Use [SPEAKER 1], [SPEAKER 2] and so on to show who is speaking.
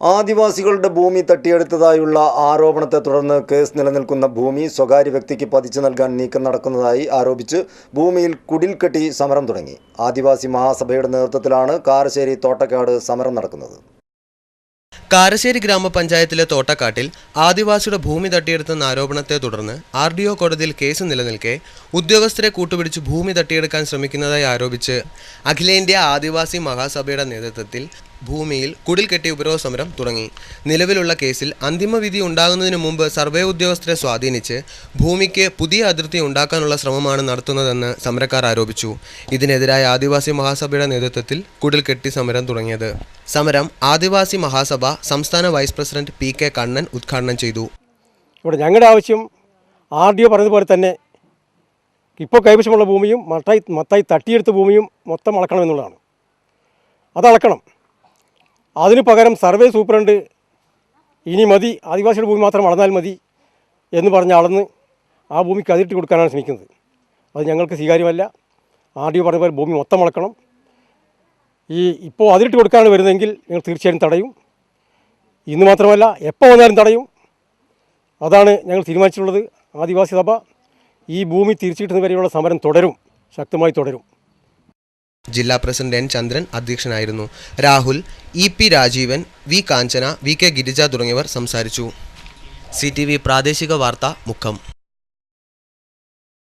[SPEAKER 1] ആദിവാസികളുടെ ഭൂമി തട്ടിയെടുത്തതായുള്ള ആരോപണത്തെ തുടർന്ന് കേസ് നിലനിൽക്കുന്ന ഭൂമി സ്വകാര്യ വ്യക്തിക്ക് പതിച്ചു നൽകാൻ നീക്കം നടക്കുന്നതായി ആരോപിച്ച് ഭൂമിയിൽ കുടിൽ കെട്ടി സമരം തുടങ്ങി. ആദിവാസി മഹാസഭയുടെ നേതൃത്വത്തിലാണ് കാരശ്ശേരി തോട്ടക്കാട് സമരം നടക്കുന്നത്.
[SPEAKER 2] കാരശ്ശേരി ഗ്രാമപഞ്ചായത്തിലെ തോട്ടക്കാട്ടിൽ ആദിവാസിയുടെ ഭൂമി തട്ടിയെടുത്തെന്ന ആരോപണത്തെ തുടർന്ന് ആർ ഡി ഒ കോടതിയിൽ കേസ് നിലനിൽക്കെ ഉദ്യോഗസ്ഥരെ കൂട്ടുപിടിച്ച് ഭൂമി തട്ടിയെടുക്കാൻ ശ്രമിക്കുന്നതായി ആരോപിച്ച് അഖിലേന്ത്യാ ആദിവാസി മഹാസഭയുടെ നേതൃത്വത്തിൽ ഭൂമിയിൽ കുടിൽ കെട്ടി ഉപരോധ സമരം തുടങ്ങി. നിലവിലുള്ള കേസിൽ അന്തിമ വിധി ഉണ്ടാകുന്നതിന് മുമ്പ് സർവേ ഉദ്യോഗസ്ഥരെ സ്വാധീനിച്ച് ഭൂമിക്ക് പുതിയ അതിർത്തി ഉണ്ടാക്കാനുള്ള ശ്രമമാണ് നടത്തുന്നതെന്ന് സമരക്കാർ ആരോപിച്ചു. ഇതിനെതിരായ ആദിവാസി മഹാസഭയുടെ നേതൃത്വത്തിൽ കുടിൽ കെട്ടി സമരം തുടങ്ങിയത്. സമരം ആദിവാസി മഹാസഭ സംസ്ഥാന vice president P K Kannan ഉദ്ഘാടനം ചെയ്തു.
[SPEAKER 3] ഇവിടെ ഞങ്ങളുടെ ആവശ്യം ആർ ഡി ഒ പറഞ്ഞതുപോലെ തന്നെ ഇപ്പോൾ കൈവശമുള്ള ഭൂമിയും മത്തായി മത്തായി തട്ടിയെടുത്ത ഭൂമിയും മൊത്തം അളക്കണമെന്നുള്ളതാണ്. അത് അളക്കണം. അതിനു പകരം സർവേ സൂപ്രണ്ട് ഇനി മതി. ആദിവാസിയുടെ ഭൂമി മാത്രം അളന്നാൽ മതി എന്ന് പറഞ്ഞ് അളന്ന് ആ ഭൂമിക്ക് അതിരിട്ട് കൊടുക്കാനാണ് ശ്രമിക്കുന്നത്. അത് ഞങ്ങൾക്ക് സ്വീകാര്യമല്ല. ആർ ഡി ഒ പറഞ്ഞ പോലെ ഭൂമി മൊത്തം അളക്കണം. ഈ ഇപ്പോൾ അതിരിട്ട് കൊടുക്കാനാണ് വരുന്നതെങ്കിൽ നിങ്ങൾ തീർച്ചയായും തടയും. ഇന്ന് മാത്രമല്ല എപ്പോൾ വന്നാലും തടയും. അതാണ് ഞങ്ങൾ തീരുമാനിച്ചിട്ടുള്ളത്. ആദിവാസി സഭ ഈ ഭൂമി തിരിച്ചു കിട്ടുന്നവരെയുള്ള സമരം തുടരും. ശക്തമായി തുടരും.
[SPEAKER 2] ജില്ലാ പ്രസിഡന്റ് എൻ ചന്ദ്രൻ അധ്യക്ഷനായിരുന്നു. Rahul E P Rajeevan V Kanchana V K Girija തുടങ്ങിയവർ സംസാരിച്ചു. സി പ്രാദേശിക വാർത്ത മുക്കം.